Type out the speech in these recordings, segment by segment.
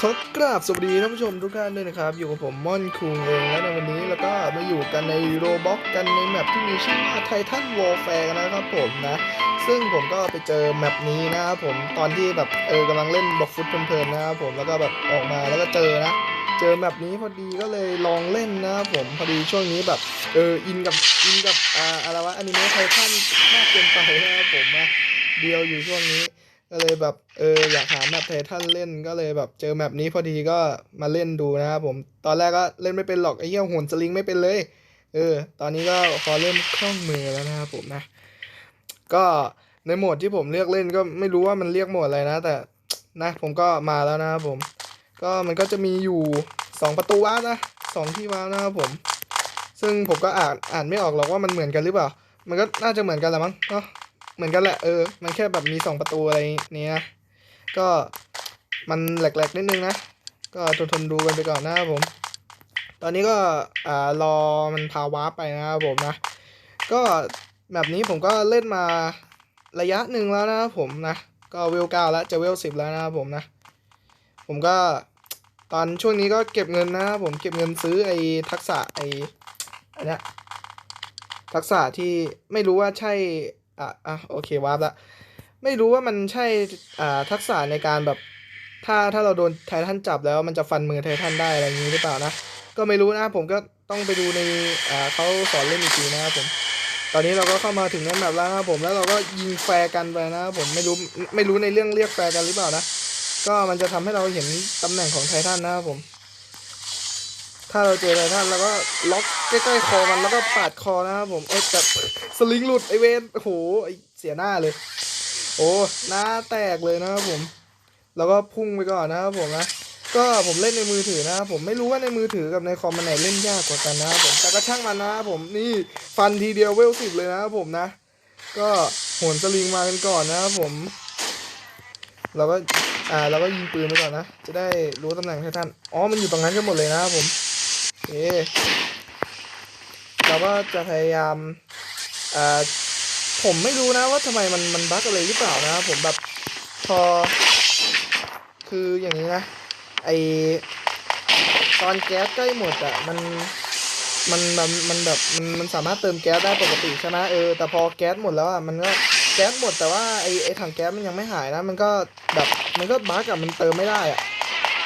ขอกราบสวัสดีท่านผู้ชมทุกท่านด้วยนะครับ อยู่กับผมม่อนคุงเองและในวันนี้แล้วก็มาอยู่กันในโรบ็อกกันในแมปที่มีชื่อว่าไททันวอลแฟร์นะครับผมนะ ซึ่งผมก็ไปเจอแมปนี้นะครับผมตอนที่แบบเออกำลังเล่นบล็อกฟุตเพลินๆนะครับผมแล้วก็แบบออกมาแล้วก็เจอนะ เจอแมปนี้พอดีก็เลยลองเล่นนะครับผมพอดีช่วงนี้แบบเอออินกับอินกับอ่าอะไรวะอนิเมะไททันมากเกินไปนะครับผมนะเดียวอยู่ช่วงนี้ ก็เลยแบบเอออยากหาแมปไททันเล่นก็เลยแบบเจอแมปนี้พอดีก็มาเล่นดูนะครับผมตอนแรกก็เล่นไม่เป็นหรอกไอ้เหี้ยโหนสลิงไม่เป็นเลย เออ ตอนนี้ก็พอเริ่มคล่องมือแล้วนะครับผมนะ ก็ในโหมดที่ผมเลือกเล่นก็ไม่รู้ว่ามันเรียกโหมดอะไรนะ แต่นะผมก็มาแล้วนะครับผม ก็มันก็จะมีอยู่สองประตูว้าร์ปนะสองที่ว้าร์ปนะครับผม ซึ่งผมก็อ่านอ่านไม่ออกหรอกว่ามันเหมือนกันหรือเปล่า มันก็น่าจะเหมือนกันแหละมั้งเนาะ เหมือนกันแหละเออ มันแค่แบบมีสองประตูอะไรนี้นะ ก็มันแหลกๆนิดนึงนะ ก็ทนทนๆดูกันไปก่อนนะครับผม ตอนนี้ก็อ่ารอมันพาวาร์ปไปนะครับผมนะ ก็แบบนี้ผมก็เล่นมาระยะหนึ่งแล้วนะครับผมนะ ก็เวลเก้าแล้วจะเวลสิบแล้วนะครับผมนะ ผมก็ตอนช่วงนี้ก็เก็บเงินนะครับผมเก็บเงินซื้อไอ้ทักษะไอ้อันนี้ทักษะที่ไม่รู้ว่าใช่ อะอะโอเควาร์ปละไม่รู้ว่ามันใช่อ่าทักษะในการแบบถ้าถ้าเราโดนไททันจับแล้วมันจะฟันมือไททันได้อะไรอย่างนี้หรือเปล่านะ ก็ไม่รู้นะผมก็ต้องไปดูในอ่าเขาสอนเล่นอีกทีนะครับผมตอนนี้เราก็เข้ามาถึงในแมปแล้วนะครับผมแล้วเราก็ยิงแฟร์กันไปนะครับผมไม่รู้ไม่รู้ในเรื่องเรียกแฟร์กันหรือเปล่านะ ก็มันจะทำให้เราเห็นตำแหน่งของไททันนะครับผม ถ้าเราเจอไททันแล้วก็ล็อกใกล้ๆคอมันแล้วก็ปาดคอนะครับผมเอ้ยแต่สลิงหลุดไอเวนโอ้โหไอเสียหน้าเลย โอ้หน้าแตกเลยนะครับผม แล้วก็พุ่งไปก่อนนะครับผมนะก็ผมเล่นในมือถือนะครับผมไม่รู้ว่าในมือถือกับในคอมมันไหนเล่นยากกว่ากันนะครับผมแต่ก็ช่างมันนะครับผมนี่ฟันทีเดียวเวลสิบเลยนะครับผมนะ ก็โหนสลิงมากันก่อนนะครับผม เราก็อ่าเราก็ยิงปืนไปก่อนนะ จะได้รู้ตำแหน่งไททันอ๋อ มันอยู่ตรงนั้นกันหมดเลยนะครับผม เคเราก็จะพยายามอ่าผมไม่รู้นะว่าทำไมมันมันบั๊กอะไรหรือเปล่านะผมแบบพอ คืออย่างนี้นะไอตอนแก๊สใกล้หมดอะมันมันมันมันแบบมันมันสามารถเติมแก๊สได้ปกติใช่ไหมเออแต่พอแก๊สหมดแล้วอะมันก็แก๊สหมดแต่ว่าไอไอถังแก๊สมันยังไม่หายนะ มันก็แบบมันก็บั๊กอะมันเติมไม่ได้อะ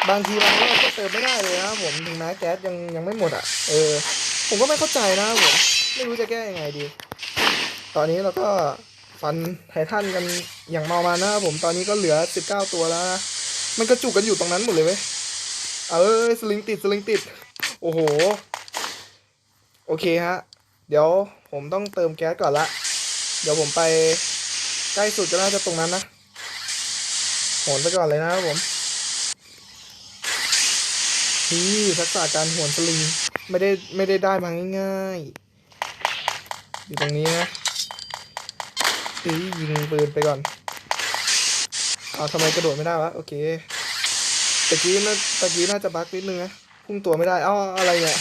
บางทีบางรอบก็เติมไม่ได้เลยนะผมถึงแม้แก๊สยังยังไม่หมดอะเออผมก็ไม่เข้าใจนะผมไม่รู้จะแก้ยังไงดี ตอนนี้เราก็ฟันไททันกันอย่างเมามานะครับผมตอนนี้ก็เหลือ 19 ตัวแล้วนะมันกระจุกกันอยู่ตรงนั้นหมดเลยเว้ยเอ้ยสลิงติดสลิงติด โอ้โห โอเคฮะ เดี๋ยวผมต้องเติมแก๊สก่อนละ เดี๋ยวผมไปใกล้สุดก็น่าจะตรงนั้นนะโหนไปก่อนเลยนะครับผม นี่ทักษะการหวนสลิงไม่ได้ไม่ได้ได้มาง่ายๆ อยู่ตรงนี้นะตียิงปืนไปก่อนเอาทำไมกระโดดไม่ได้วะ โอเคตะกี้น่าตะกี้น่าจะบักนิดนึงนะพุ่งตัวไม่ได้อ้าอะไรเนี่ย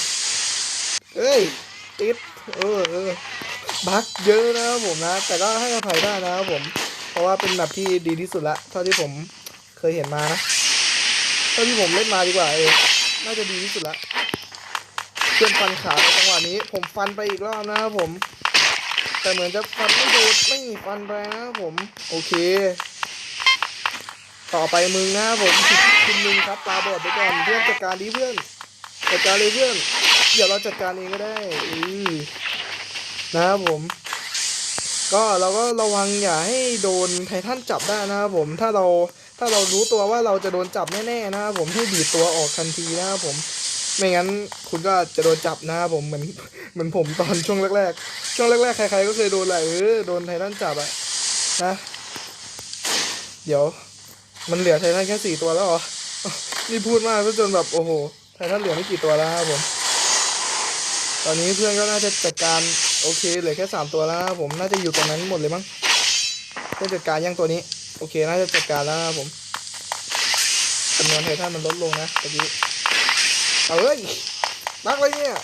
เอ้ยติดเออเออบักเยอะนะครับผมนะ แต่ก็ให้อภัยได้นะครับผม เพราะว่าเป็นแบบที่ดีที่สุดละเท่าที่ผมเคยเห็นมานะเท่าที่ผมเล่นมาดีกว่าเออ น่าจะดีที่สุดละเพื่อนฟันขาในจังหวะนี้ ผมฟันไปอีกรอบนะครับผม แต่เหมือนจะฟันไม่โดนไม่ฟันไปนะครับผม โอเค ต่อไปมึงนะครับผมคุณมึงครับตาบอดไปก่อนเพื่อนจัดการดีเพื่อนจัดการเลยเพื่อนเดี๋ยวเราจัดการเองก็ได้อืนะครับผม ก็เราก็ระวังอย่าให้โดนไททันจับได้นะครับผมถ้าเรา ถ้าเรารู้ตัวว่าเราจะโดนจับแน่ๆนะครับผมให้ดีดตัวออกทันทีนะครับผม ไม่งั้นคุณก็จะโดนจับนะครับผมเหมือนเหมือนผมตอนช่วงแรกๆ ช่วงแรกๆใครๆก็เคยโดนแหละเออโดนไททันจับอะนะ เดี๋ยว มันเหลือไททันแค่สี่ตัวแล้วเหรอนี่พูดมากซะจนแบบโอ้โหไททันเหลือไม่กี่ตัวแล้วครับผม ตอนนี้เพื่อนก็น่าจะจัดการโอเคเหลือแค่สามตัวแล้วครับผมน่าจะอยู่ตรงนั้นหมดเลยมั้งเพื่อนจัดการยังตัวนี้ โอเค น่าจะจัดการแล้วนะผมจำนวนไททันมันลดลงนะตะกี้เอาเอ้ยบักเลยเนี่ย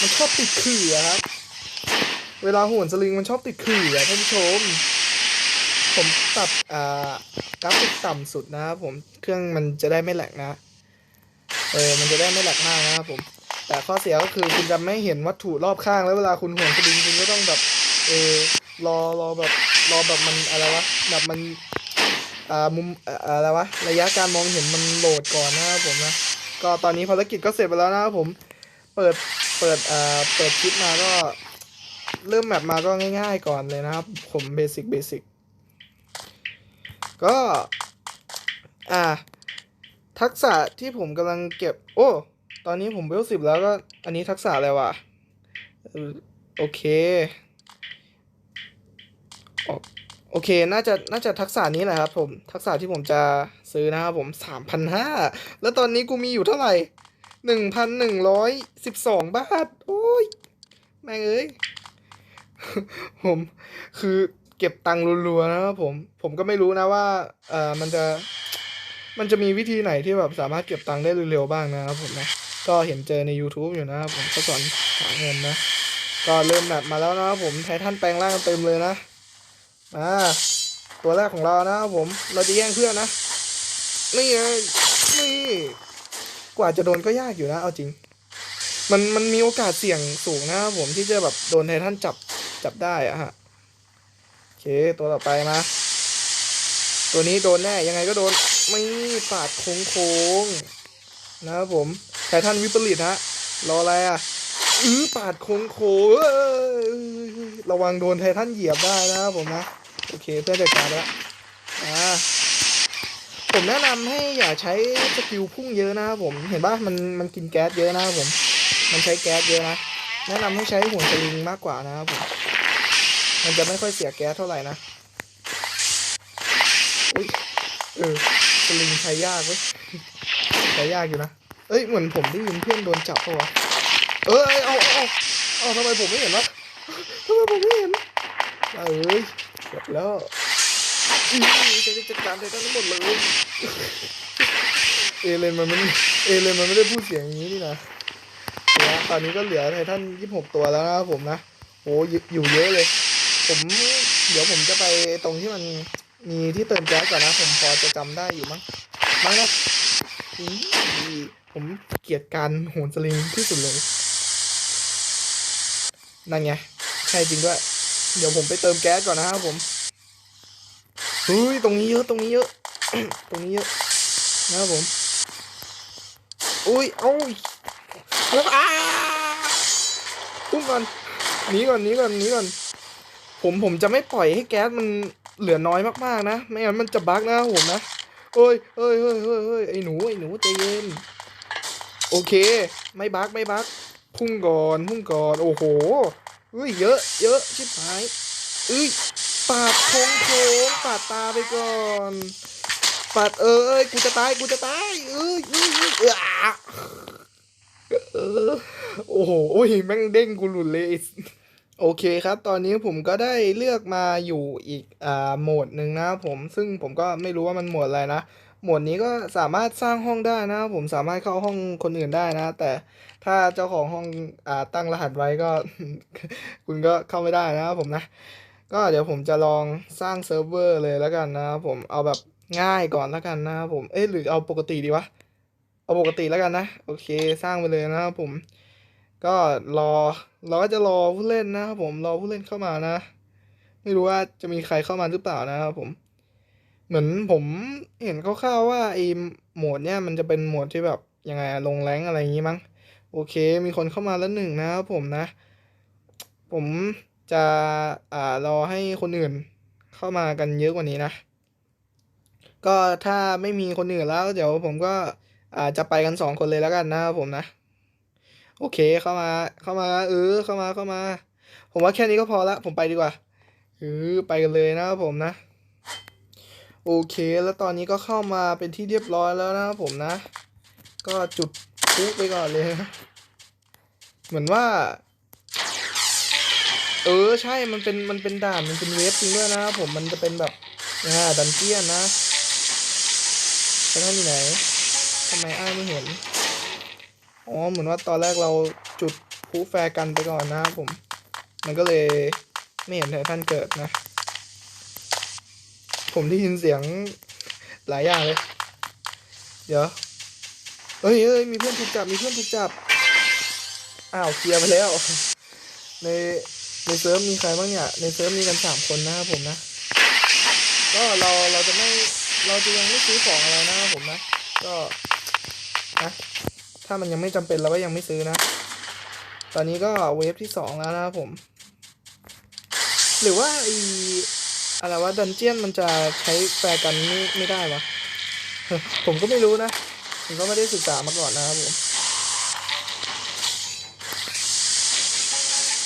มันชอบติดขื่ออะครับ เวลาโหนสลิงมันชอบติดขื่อท่านผู้ชม ผมปรับอ่ากราฟิกต่ำสุดนะครับผม เครื่องมันจะได้ไม่แหลกนะ เออ มันจะได้ไม่แหลกมากนะครับผม แต่ข้อเสียก็คือคุณจะไม่เห็นวัตถุรอบข้างแล้วเวลาคุณห่วงสลิงคุณก็ต้องแบบ เออรอรอแบบ รอแบบมันอะไรวะแบบมันอ่ามุมอะไรวะระยะการมองเห็นมันโหลดก่อนนะครับผมนะก็ตอนนี้ภารกิจก็เสร็จไปแล้วนะครับผมเปิดเปิดอ่าเปิดคลิปมาก็เริ่มแมปมาก็ง่าย ๆ ก่อนเลยนะครับ ผมเบสิกเบสิกก็อ่าทักษะที่ผมกำลังเก็บ โอ้ ตอนนี้ผมเวลสิบแล้วก็ อันนี้ทักษะอะไรวะ โอเค โอเค น่าจะ น่าจะทักษะนี้แหละครับผม ทักษะที่ผมจะซื้อนะครับผมสามพันห้า แล้วตอนนี้กูมีอยู่เท่าไหร่หนึ่งพันหนึ่งร้อยสิบสองบาท โอ้ย แม่งเอ้ย ผม คือเก็บตังค์รัวๆนะครับผม ผมก็ไม่รู้นะว่า เอ่อ มันจะ มันจะมีวิธีไหนที่แบบสามารถเก็บตังค์ได้เร็วๆบ้างนะครับผมนะ ก็เห็นเจอใน YouTube อยู่นะครับผมก็สอนหาเงินนะ ก็เริ่มแมปมาแล้วนะครับผม ไททันแปลงร่างเต็มเลยนะ อ่าตัวแรกของเรานะครับผม เราจะแย่งเพื่อนนะ นี่ไงนี่กว่าจะโดนก็ยากอยู่นะ เอาจริง มันมันมีโอกาสเสี่ยงสูงนะครับผมที่จะแบบโดนไททันจับจับได้อะฮะ โอเค ตัวต่อไปมา ตัวนี้โดนแน่ยังไงก็โดน ไม่ปาดโค้งโค้งนะครับผมไททันวิปริตฮะ รออะไรอะอื้อปาดโค้งโค้งระวังโดนไททันเหยียบได้นะครับผมนะ โอเคเพื่อนจัดการแล้วอ่าผมแนะนำให้อย่าใช้สกิลพุ่งเยอะนะครับผมเห็นปะมันมันกินแก๊สเยอะนะครับผม มันใช้แก๊สเยอะนะแนะนำให้ใช้หัวสลิงมากกว่านะครับผมมันจะไม่ค่อยเสียแก๊สเท่าไหร่นะอุ๊ยเออสลิงใช้ยากเว้ยใช้ยากอยู่นะเอ้ยเหมือนผมได้ยินเพื่อนโดนจับปะวะเอ้ยเอาเอาเอาทำไมผมไม่เห็นวะทำไมผมไม่เห็นเอ้ย เกือบแล้วอือจะได้จัดการไททันทั้งหมดเลยเอเลนมันไม่เอเลนมันไม่ได้พูดเสียงอย่างนี้นี่นะเนี่ยตอนนี้ก็เหลือไททันยี่สิบหกตัวแล้วนะครับผมนะโอ้ยอยู่เยอะเลย ผมเดี๋ยวผมจะไปตรงที่มันมีที่เติมแก๊สก่อนนะ ผมพอจะจำได้อยู่มั้งมั้งนะอีผมเกลียดการโหนสลิงที่สุดเลย นั่นไง ใช่จริงด้วย เดี๋ยวผมไปเติมแก๊สก่อนนะครับผมเฮ้ยตรงนี้เยอะตรงนี้เยอะ ตรงนี้เยอะนะครับผมอุ้ยเอ้าแล้วอ้าพุ่งก่อนหนีก่อนหนีก่อนหนีก่อน ผมผมจะไม่ปล่อยให้แก๊สมันเหลือน้อยมากๆนะไม่งั้นมันจะบั๊กนะผมนะเอ้ยเอ้ยเฮ้ยเฮ้ยเฮ้ยไอ้หนูไอ้หนูใจเย็นโอเค ไม่บั๊กไม่บั๊กพุ่งก่อนพุ่งก่อนโอ้โห อุ้ยเยอะ เยอะชิบหายอุ้ยปาดโค้งโค้งปาดตาไปก่อนปาดเอ้ยกูจะตายกูจะตายเอ้ยเอ้ยเอ้ยเอ้ยอะเออโอ้โหโอ้ยแม่งเด้งกูหลุดเลยโอเคครับ ตอนนี้ผมก็ได้เลือกมาอยู่อีกอ่าโหมดหนึ่งนะผมซึ่งผมก็ไม่รู้ว่ามันโหมดอะไรนะ โหมดนี้ก็สามารถสร้างห้องได้นะครับผมสามารถเข้าห้องคนอื่นได้นะ แต่ถ้าเจ้าของห้องอ่าตั้งรหัสไว้ก็ คุณก็เข้าไม่ได้นะครับผมนะ ก็เดี๋ยวผมจะลองสร้างเซิร์ฟเวอร์เลยแล้วกันนะครับผมเอาแบบง่ายก่อนแล้วกันนะครับผมเอ๊ะหรือเอาปกติดีวะเอาปกติแล้วกันนะ โอเคสร้างไปเลยนะครับผม ก็รอเราก็จะรอผู้เล่นนะครับผมรอผู้เล่นเข้ามานะ ไม่รู้ว่าจะมีใครเข้ามาหรือเปล่านะครับผม เหมือนผมเห็นคร่าวๆว่าไอ้โหมดเนี่ยมันจะเป็นโหมดที่แบบยังไงลงแรงอะไรอย่างงี้มั้ง โอเค มีคนเข้ามาแล้วหนึ่งนะครับผมนะ ผมจะอ่ารอให้คนอื่นเข้ามากันเยอะกว่านี้นะ ก็ถ้าไม่มีคนอื่นแล้ว เดี๋ยวผมก็อาจจะไปกันสองคนเลยแล้วกันนะครับผมนะ โอเคเข้ามาเข้ามาเออเข้ามาเข้ามา ผมว่าแค่นี้ก็พอละผมไปดีกว่าเออไปกันเลยนะครับผมนะ โอเค แล้วตอนนี้ก็เข้ามาเป็นที่เรียบร้อยแล้วนะครับผมนะ ก็จุดพลุไปก่อนเลยนะเหมือนว่า เออใช่มันเป็นมันเป็นด่านมันเป็นเวฟจริงด้วยนะครับผมมันจะเป็นแบบอ่าดันเจียนนะแล้วท่านอยู่ไหนทำไมอ้ายไม่เห็นอ๋อเหมือนว่าตอนแรกเราจุดพลุแฟร์กันไปก่อนนะครับผม มันก็เลยไม่เห็นไททันเกิดนะ ผมได้ยินเสียงหลายอย่างเลย เดี๋ยวเฮ้ยเฮ้ยมีเพื่อนถูกจับ มีเพื่อนถูกจับ อ้าวเคลียร์ไปแล้ว ในในเซิร์ฟมีใครบ้างเนี่ย ในเซิร์ฟมีกันสามคนนะครับผมนะ ก็เราเราจะไม่เราจะยังไม่ซื้อของอะไรนะครับผมนะ ก็นะถ้ามันยังไม่จำเป็นเราก็ยังไม่ซื้อนะ ตอนนี้ก็เวฟที่สองแล้วนะครับผม หรือว่าไอ อะไรวะดันเจียนมันจะใช้แฟร์กันไม่ไม่ได้วะผมก็ไม่รู้นะ ผมก็ไม่ได้ศึกษามาก่อนนะครับผม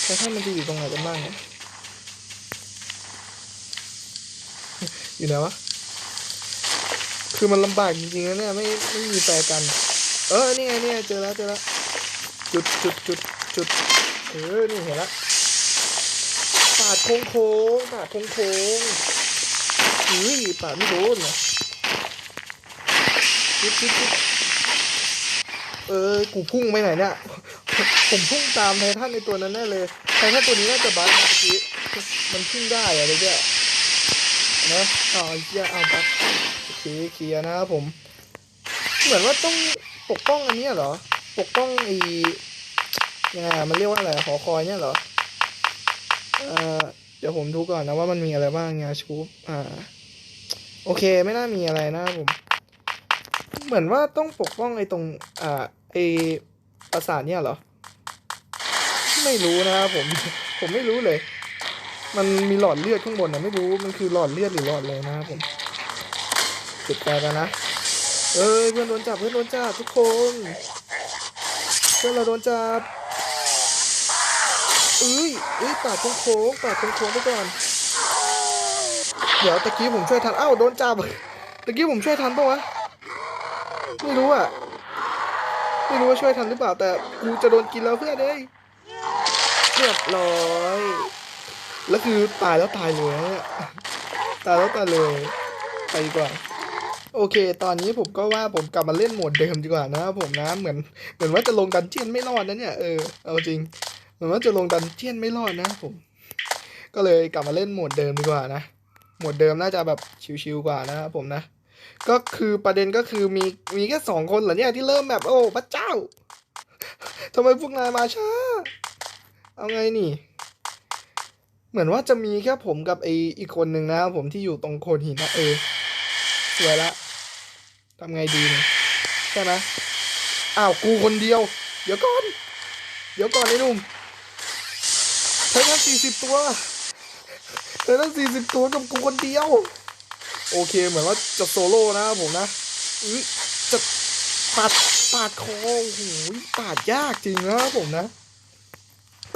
แต่ถ้ามันจะอยู่ตรงไหนกันบ้างเนี่ยอยู่ไหนวะ คือมันลำบากจริงๆนะเนี่ยไม่ไม่มีแฟร์กัน เออนี่ไงนี่ไงเจอแล้วเจอแล้วจุดจุดจุดจุดเออนี่เห็นและ ปาดโค้งโค้งปาดโค้งโค้งอุ้ยปาดไม่โดนเหรอจุดจุดจุดเออกูพุ่งไปไหนเนี่ย ผมพุ่งตามไททันในตัวนั้นแน่เลยไททันตัวนี้น่าจะบัสเมื่อกี้มันพุ่งได้อะเดี๋ยวเนี่ยนะอ้าวไอ้เหี้ยอ้าบัสโอเคเคลียนะครับผม เหมือนว่าต้องปกป้องอันนี้เหรอ ปกป้องอ้ยังไงอะมันเรียกว่าอะไรหอคอยเนี่ยเหรอ เดี๋ยวผมดูก่อนนะว่ามันมีอะไรบ้างงาชูปอ่า โอเคไม่น่ามีอะไรนะผม เหมือนว่าต้องปกป้องไอ้ตรง อ่าไอ้ปราสาทเนี่ยเหรอ ไม่รู้นะครับผม ผมไม่รู้เลย มันมีหลอดเลือดข้างบนนะไม่รู้มันคือหลอดเลือดหรือหลอดอะไรนะครับผมจุดแปลกันนะเอ้ยเพื่อนโดนจับเพื่อนโดนจับทุกคน เพื่อนเราโดนจับ อ้ยเอ้ยปาดโค้งปาดโค้งไปก่อน เดี๋ยวตะกี้ผมช่วยทัน เอ้าโดนจับ ตะกี้ผมช่วยทันปะวะ ไม่รู้อะ ไม่รู้ว่าช่วยทันหรือเปล่า แต่กูจะโดนกินแล้วเพื่อนเอ้ยเรียบร้อย แล้วคือตายแล้วตายเลยนะเนี่ยตายแล้วตายเลย ไปดีกว่าโอเค ตอนนี้ผมก็ว่าผมกลับมาเล่นโหมดเดิมดีกว่านะครับผมนะ เหมือนเหมือนว่าจะลงดันเจียนไม่รอดนะเนี่ย เออ เอาจริง เหมือนว่าจะลงดันเจียนไม่รอดนะผม ก็เลยกลับมาเล่นโหมดเดิมดีกว่านะ โหมดเดิมน่าจะแบบชิวๆกว่านะครับผมนะ ก็คือประเด็นก็คือมีมีแค่สองคนเหรอเนี่ยที่เริ่มแบบโอ้พระเจ้าทำไมพวกนายมาช้า เอาไงนี่ เหมือนว่าจะมีแค่ผมกับไออีกคนหนึ่งนะครับผมที่อยู่ตรงโคนหินนะเออสวยละทำไงดีเนี่ยใช่ไหมอ้าวกูคนเดียว เดี๋ยวก่อน เดี๋ยวก่อนไอ้หนุ่ม ธอตั้งสี่สิบตัว เธอตั้งสี่สิบตัวกับกูคนเดียว โอเคเหมือนว่าจะโซโล่นะครับผมนะอุ๊ยจะปาดปาดคอโอ้โหปาดยากจริงนะครับผมนะ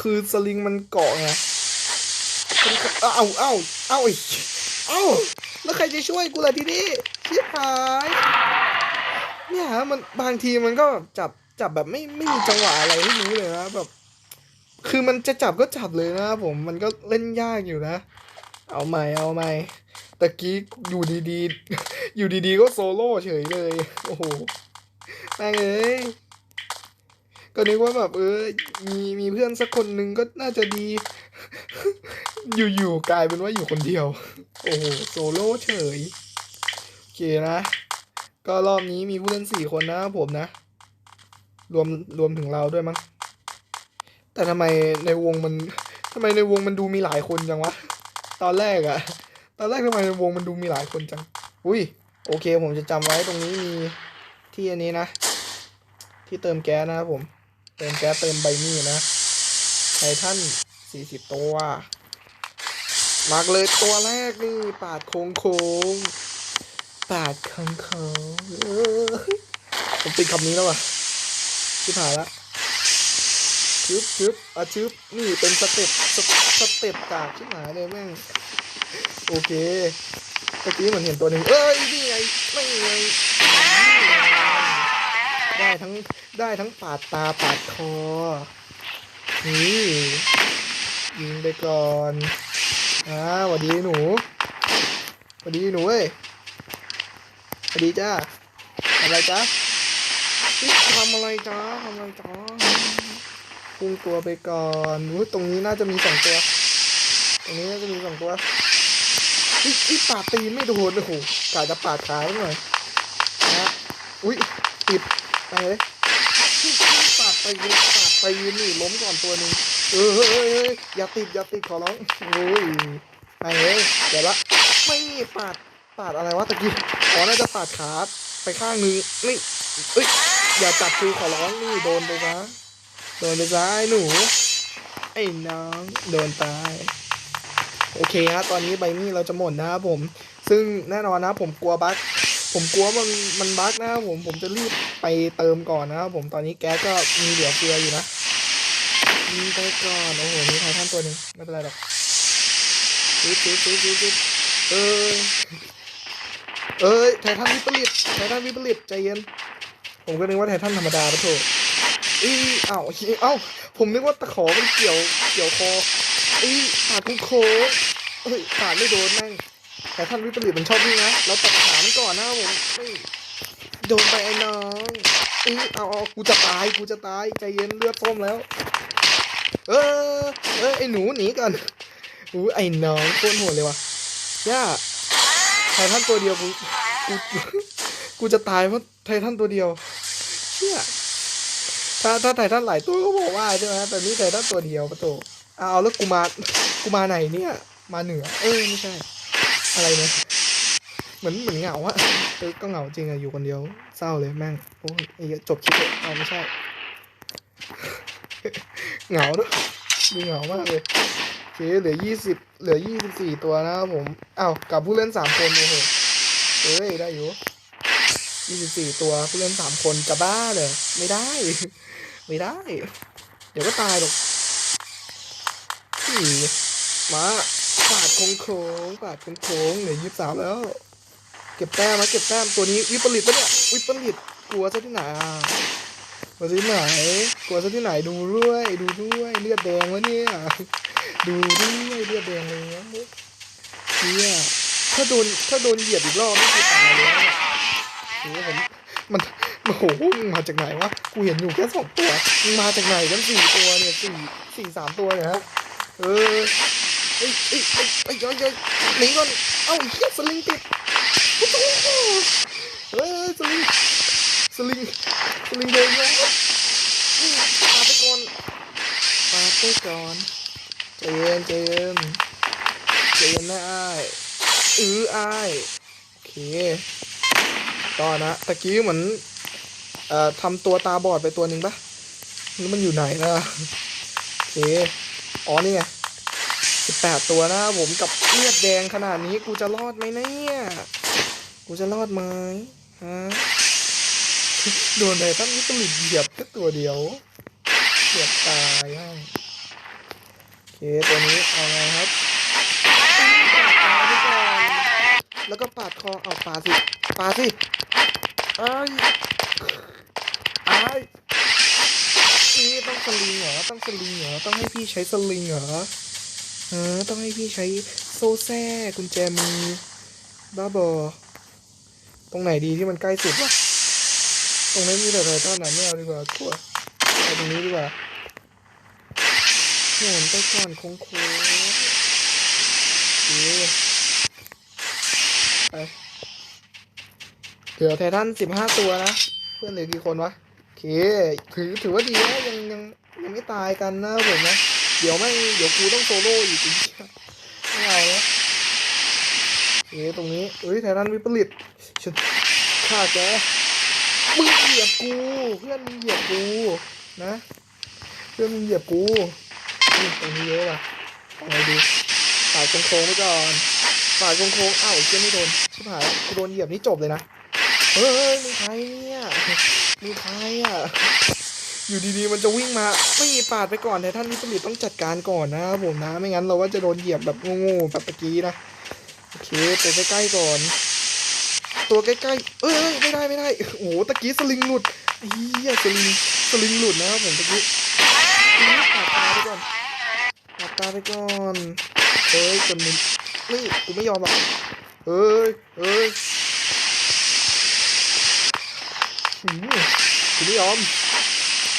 คือสลิงมันเกาะไงเอ้าเอ้าเอ้าอีกเอ้าแล้วใครจะช่วยกูล่ะทีนี้ชิบหายเนี่ยฮะมันบางทีมันก็จับจับแบบไม่ไม่มีจังหวะอะไรให้รู้เลยนะแบบ คือมันจะจับก็จับเลยนะครับผมมันก็เล่นยากอยู่นะ เอาใหม่เอาใหม่ตะกี้อยู่ดีๆ อยู่ดีๆก็โซโล่เฉยเลย โอ้โหแม่งเอ้ยก็นึกว่าแบบเออมีมีเพื่อนสักคนหนึ่งก็น่าจะดี อยู่ๆกลายเป็นว่าอยู่คนเดียว โอ้โหโซโล่เฉยโอเคนะ ก็รอบนี้มีผู้เล่นสี่คนนะครับผมนะ รวมรวมถึงเราด้วยมั้ง แต่ทำไมในวงมันทำไมในวงมันดูมีหลายคนจังวะ ตอนแรกอะตอนแรกทำไมในวงมันดูมีหลายคนจัง อุ้ย โอเค ผมจะจำไว้ตรงนี้มีที่อันนี้นะ ที่เติมแก๊สนะครับผม เติมแก๊สเติมใบมีดนะไททันสี่สิบตัวมักเลยตัวแรกนี่ปาดโค้งโค้งปาดโค้งโค้งผมติดคำนี้แล้วว่ะที่ผ่านละ ชึบชึบอะชึบนี่เป็นสเต็ปสเต็ปสเต็ปกากชิบหายเลยแม่ง โอเคเมื่อกี้เหมือนเห็นตัวหนึ่งเอ้ยนี่ไงไม่ไงได้ทั้งได้ทั้งปาดตาปาดคอ นี่ยิงไปก่อนอ่าหวัดดีหนูหวัดดีหนูเว้ยหวัดดีจ้าอะไรจ้านี่ทำอะไรจ้าทำอะไรจ้า พุ่งตัวไปก่อนอุ๊ยตรงนี้น่าจะมีสองตัว ตรงนี้น่าจะมีสองตัวอีอีปาดตีนไม่โดนโอ้โหกาจะปาดขาหน่อยนะอุ้ยติดไปเลยอีอีปาดตีนปาดตีนนี่ล้มก่อนตัวนึงเออเฮ้ยเฮ้ยอย่าติดอย่าติดขอร้องโอ้ยไปเลยเดี๋ยวละไม่ปาดปาดอะไรวะตะกี้อ๋อน่าจะปาดขาไปข้างนึงนี่เอ้ยอย่าจับกูขอร้องนี่โดนไปซะ โดนไปซะไอ้หนู ไอ้น้องโดนตาย โอเคฮะตอนนี้ใบมีดเราจะหมดนะครับผม ซึ่งแน่นอนนะผมกลัวบั๊กผมกลัวมันมันบั๊กนะครับผมผมจะรีบไปเติมก่อนนะครับผมตอนนี้แก๊สก็มีเหลือเฟืออยู่นะมีไปก่อนโอ้โหมีไททันตัวหนึ่งไม่เป็นไรหรอกจิ๊บจิ๊บจิ๊บจิ๊บจิ๊บเอ้ยเอ้ยไททันวิปริตไททันวิปริตใจเย็นผมก็นึกว่าไททันธรรมดาปะโถ อีเอ้าเอ้า ผมนึกว่าตะขอมันเกี่ยว เกี่ยวคออีปาดโค้งเฮ้ยปาดไม่โดนแม่งแต่ท่านวิปริตมันชอบวิ่นะเราตัดขามันก่อนนะผมไม่โดนไปไอ้น้องอีเอาเอากูจะตาย กูจะตาย ใจเย็นเลือดต้มแล้ว เออ เออไอ้หนูหนีก่อนอู้ไอ้น้องโคตรโหดเลยว่ะย่าไททันตัวเดียวกู กู กูจะตายเพราะไททันตัวเดียวเชี่ย ถ้าถ้าไททันหลายตัวก็บอกว่าใช่ไหมแต่นี่ไททันตัวเดียวประโตเอาแล้วกูมากูมาไหนเนี่ย มาเหนือ เอ้ยไม่ใช่ อะไรเนี่ยเหมือนเหมือนเหงาอะเออก็เหงาจริงอะอยู่คนเดียวเศร้าเลยแม่งโอ้ยไอ้จบคลิปเลยเอาไม่ใช่ เหงาด้วยดูเหงามากเลยโอเคเหลือยี่สิบเหลือยี่สิบสี่ตัวนะครับผมอ้าวกับผู้เล่นสามคนโอ้โหเอ้ยได้อยู่ยี่สิบสี่ตัวผู้เล่นสามคนจะบ้าเลยไม่ได้ ไม่ได้ เดี๋ยวก็ตายหรอกนี่มาปาดโค้งโค้งๆปาดโค้งโค้งๆเหลือยี่สิบสามแล้ว เก็บแต้มมาเก็บแต้มตัวนี้วิปริตปะเนี่ยวิปริตกลัวซะที่ไหนอะกลัวซะที่ไหนกลัวซะที่ไหนดูด้วยดูด้วยเลือดแดงแล้วเนี่ยดูด้วยเลือดแดงเลยนะเนี่ยถ้าโดนถ้าโดนเหยียบอีกรอบนี่คือตายแล้วเนี่ยผมมัน โอ้โหมึงมาจากไหนวะ กูเห็นอยู่แค่สองตัวมึงมาจากไหนกันสี่ตัวเนี่ยสี่สี่สามตัวเนี่ยฮะ เออเอ้ยเอ้ยเอ้ยเอ้ยเอ้ยเอ้ยหนีก่อน เอ้าเหี้ยสลิงติดเฮ้ยสลิง สลิง สลิงเดินแล้วอืมปาไปก่อนปาไปก่อนใจเย็นใจเย็นใจเย็นนะอ้ายอืออ้าย โอเค ต่อนะ ตะกี้เหมือน เอ่อทำตัวตาบอดไปตัวหนึ่งปะนี่มันอยู่ไหนนะโอเคอ๋อนี่ไงสิบแปดตัวนะผมกับเลือดแดงขนาดนี้กูจะรอดไหมเนี่ยกูจะรอดไหมฮะโดนไททันวิปริตเหยียบแค่ตัวเดียวเหยียบตายโอเคตัวนี้เอาไงครับแล้วก็ปาดคอเอาปาสิปาสิไอ้ย อ้ายนี่ต้องสลิงเหรอ ต้องสลิงเหรอ ต้องให้พี่ใช้สลิงเหรอเออต้องให้พี่ใช้โซ่แซ่กุญแจมือบ้าบอ ตรงไหนดีที่มันใกล้สุดวะ ตรงนี้มีแต่ไททันนะไม่เอาดีกว่าทั่วเอาตรงนี้ดีกว่าโหนไปก่อนคงโค้งเอ๊ะไปเหลือไททันสิบห้าตัวนะ เพื่อนเหลือกี่คนวะ เค ถือถือว่าดีนะยังยังยังไม่ตายกันนะผมนะ เดี๋ยวไม่เดี๋ยวกูต้องโซโล่อีกไม่เอาแล้วโอเคตรงนี้เอ้ยไททันวิปริตฉันฆ่าแกมึงเหยียบกู เพื่อนมึงเหยียบกูนะ เพื่อนมึงเหยียบกูตรงนี้เยอะว่ะเอาไงดีปาดโค้งไปก่อนปาดโค้งอ้าวเจ้าไม่โดนชิบหายกูโดนเหยียบนี่จบเลยนะ เฮ้ยมึงใครเนี่ย มึงใครอะ อยู่ดีๆมันจะวิ่งมาไม่ปาดไปก่อนแต่ท่านวิปริตต้องจัดการก่อนนะครับผมนะ ไม่งั้นเราว่าจะโดนเหยียบแบบโง่ๆแบบตะกี้นะ โอเคไปใกล้ๆก่อน ตัวใกล้ๆ เอ้ยไม่ได้ไม่ได้ โอ้โหตะกี้สลิงหลุดอ้เหี้ยสลิงสลิงหลุดนะครับผมตะกี้ปาดตาไปก่อนปาดตาไปก่อนเอ้ยจนมึงนี่กูไม่ยอมหรอกเอ้ยเอ้ยหืม กูไม่ยอม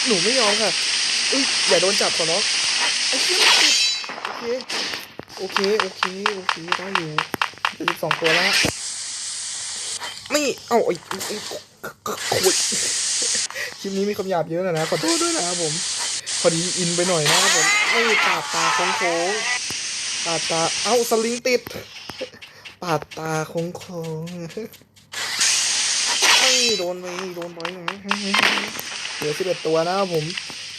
หนูไม่ยอมค่ะเอ้ยอย่าโดนจับก่อนเนาะไอ้เหี้ยติดโอเค โอเค โอเค โอเค ได้อยู่จะสิบสองตัวแล้วฮะนี่เอ้าไอ้ไอ้โอ้ยคลิปนี้มีคำหยาบเยอะนะนะ ขอโทษด้วยนะครับผม พอดีอินไปหน่อยนะครับผมไม่ปาดตาโค้งๆปาดตา เอ้าสลิงติด ปาดตาโค้งๆไม่โดนไปโดนไป เหลือสิบเอ็ดตัวนะครับผม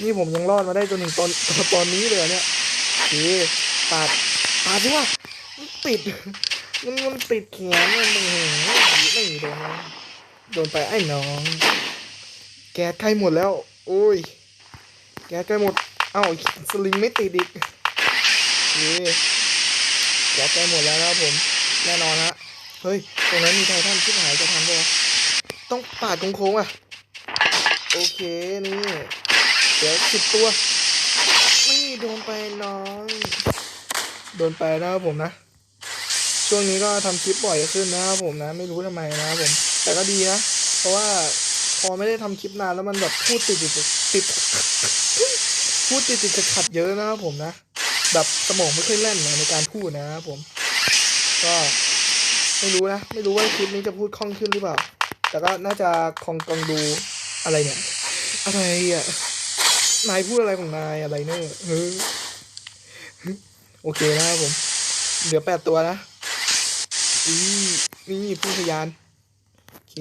นี่ผมยังรอดมาได้จนถึงตอนตอนนี้เลยเนี่ยโอเคปาดปาดดิวะมันติด มันมันติดแขนมันมึงเห็นไม่โดนโดนไปไอ้น้อง แก๊สใกล้หมดแล้ว โอ้ย แก๊สใกล้หมด เอ้าสลิงไม่ติดอีกนี่แก๊สใกล้หมดแล้วนะครับผม แน่นอนฮะ เฮ้ย ตรงนั้นมีไททันชิบหายจะทันปะวะต้องปาดโค้งๆอะ โอเคนี่เดี๋ยวสิบตัว ไม่โดนไปน้องโดนไปนะครับผมนะ ช่วงนี้ก็ทำคลิปบ่อยขึ้นนะครับผมนะ ไม่รู้ทำไมนะครับผม แต่ก็ดีนะ เพราะว่าพอไม่ได้ทำคลิปนานแล้วมันแบบพูดติดติดติดพูดติดติดขัดขัดเยอะนะครับผมนะ แบบสมองไม่ค่อยแล่นนะในการพูดนะครับผม ก็ไม่รู้นะ ไม่รู้ว่าคลิปนี้จะพูดคล่องขึ้นหรือเปล่า แต่ก็น่าจะคองกองดู อะไรเนี่ย อะไรอะ นายพูดอะไรของนายอะไรเนี่ยเออโอเคนะครับผม เหลือแปดตัวนะอีนี่ผู้พยาน โอเค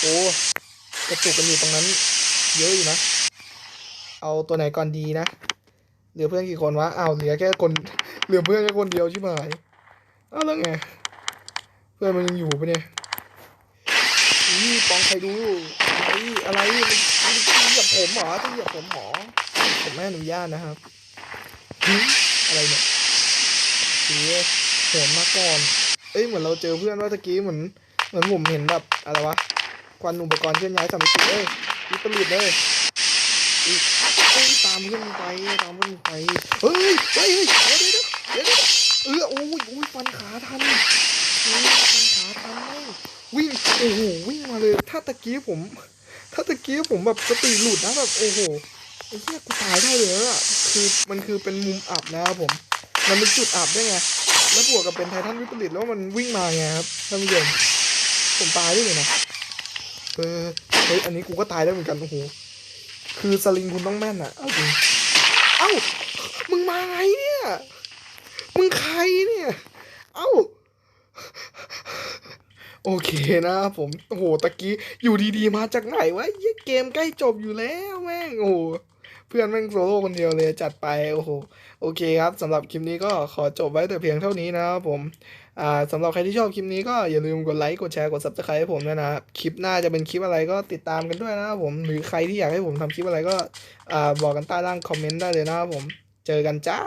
โอ้กระจุกกันอยู่ตรงนั้น เยอะอยู่นะ เอาตัวไหนก่อนดีนะ เหลือเพื่อนกี่คนวะอ้าวเหลือแค่คน เหลือเพื่อนแค่คนเดียวใช่ไหมอ้าวแล้วไง เพื่อนมันยังอยู่ปะเนี่ย นี่ปองใครดูอะไรอะไรมันมันเหยียบผมเหรอจะเหยียบผมหรอผมไม่อนุญาตนะครับอะไรเนี่ยเสียโหนมาก่อน เอ้ยเหมือนเราเจอเพื่อนว่าตะกี้เหมือนเหมือนผมเห็นแบบอะไรวะควันอุปกรณ์เคลื่อนย้ายสามมิติเอ้ยวิปริตเลยอีเอ้ตามเพื่อนไปตามเพื่อนไปเฮ้ยเฮ้ยเฮ้ยเดี๋ยวเดี๋ยวเดี๋ยวเดี๋ยเออโอ้ยโอ้ยฟันขาทันเฮ้ยฟันขาทันเวิ่งโอ้โหวิ่งมาเลย ถ้าตะกี้ผม ถ้าตะกี้ผมแบบสติหลุดนะแบบโอ้โหไอ้เหี้ยกูตายได้เลยอะคือมันคือเป็นมุมอับนะครับผม มันเป็นจุดอับได้ไงแล้วบวกกับเป็นไททันวิปริตแล้วมันวิ่งมาไงครับท่านผู้ชมผมตายได้เลยนะเออเฮ้ยอันนี้กูก็ตายได้เหมือนกันโอ้โหคือสลิงคุณต้องแม่นอะเอาจริงเอ้ามึงมาไงเนี่ย มึงใครเนี่ย เอ้า โอเคนะครับผมโอ้โหตะกี้อยู่ดีๆ มาจากไหนวะเยเกมใกล้จบอยู่แล้วแม่งโอ้โหเพื่อนแม่งโซโล่คนเดียวเลยจัดไปโอ้โหโอเคครับสำหรับคลิปนี้ก็ขอจบไว้แต่เพียงเท่านี้นะครับผมอ่าสำหรับใครที่ชอบคลิปนี้ก็อย่าลืมกดไลค์กดแชร์กด subscribe ให้ผมด้วยนะครับคลิปหน้าจะเป็นคลิปอะไรก็ติดตามกันด้วยนะครับผมหรือใครที่อยากให้ผมทำคลิปอะไรก็อ่าบอกกันใต้ล่างคอมเมนต์ได้เลยนะครับผมเจอกันจ้า